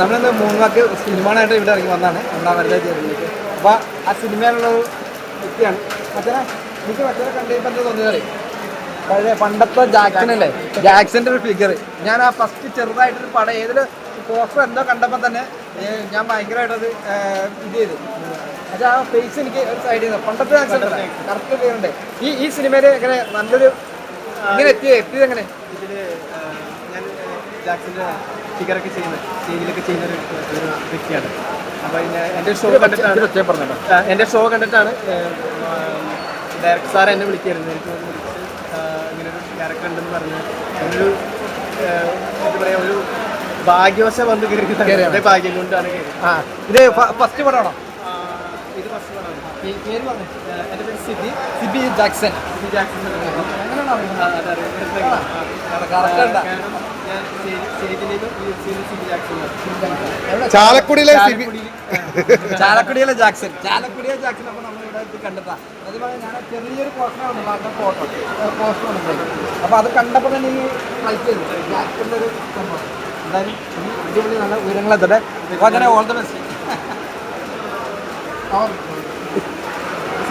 നമ്മളിന്ന് മൂന്നാക്ക് സിനിമയായിട്ട് ഇവിടെ ഇറങ്ങി വന്നതാണ്. ഒന്നാമത്തെ തിയേറ്ററിലേക്ക് അപ്പോൾ ആ സിനിമയിലുള്ള വ്യക്തിയാണ്. അച്ഛനെ എനിക്ക് മറ്റേ കണ്ടപ്പോൾ തോന്നിയത് പഴയ പണ്ടത്തെ ജാക്സൺ അല്ലേ? ജാക്സന്റെ ഒരു ഫിഗർ ഞാൻ ആ ഫസ്റ്റ് ചെറുതായിട്ടൊരു പടം ഏതൊരു പോസ്റ്റർ എന്തോ കണ്ടപ്പോൾ തന്നെ ഞാൻ ഭയങ്കരമായിട്ടത് ഇത് ചെയ്തു. പക്ഷേ ആ ഫേസ് എനിക്ക് ഒരു സൈഡിൽ നിന്ന് പണ്ടത്തെ ജാക്സൺ കറക്റ്റ് പേരുണ്ട് ഈ ഈ സിനിമയിൽ എങ്ങനെ നല്ലൊരു ഇങ്ങനെ എത്തിയത് എത്തിയത് എങ്ങനെ? ഇതിൽ ഫിഗറൊക്കെ ചെയ്യുന്ന സ്റ്റേജിലൊക്കെ ചെയ്യുന്ന ഒരു വ്യക്തിയാണ്. അപ്പോൾ എന്റെ ഷോ കണ്ടിട്ടാണ് എന്റെ ഷോ കണ്ടിട്ടാണ് ഡയറക്ടർ സാർ എന്നെ വിളിക്കായിരുന്നു. എനിക്ക് ഇങ്ങനെ ഒരു ക്യാരക്ടർ ഉണ്ടെന്ന് പറഞ്ഞ് ഒരു എന്താ പറയുക ഒരു ഭാഗ്യവശം വന്ന് കയറി ഭാഗ്യം കൊണ്ടാണ് ഇത് ഫസ്റ്റ് പടമാണോ? ഇത് ഫസ്റ്റ് പടമാണ്. പേര് പറഞ്ഞു. ആ, എന്റെ പേര് സിബി. സിബി ജാക്സൺ. സിബി ജാക്സൺ. അങ്ങനെയാണോ? അതറിയാം. ചാലക്കുടിയിലെ ചാലക്കുടിയിലെ ജാക്സൺ. ചാലക്കുടിയിലെ ജാക്സൺ അപ്പൊ നമ്മൾ ഇവിടെ എത്തി കണ്ടെത്താം അതുപോലെ ഞാൻ ചെറിയൊരു പോസ്റ്റർ ഉണ്ട് ഫോട്ടോ പോസ്റ്റർ ഉണ്ട് അപ്പോൾ അത് കണ്ടപ്പോൾ തന്നെ ഈ ഫ്ലൈറ്റ് ചെയ്തു ജാക്സന്റെ ഒരു സംഭവം. എന്തായാലും അടിപൊളി നല്ല ഉയരങ്ങളെത്തട്ടെ. അപ്പോൾ അങ്ങനെ ഓൾ ദ ബെസ്റ്റ്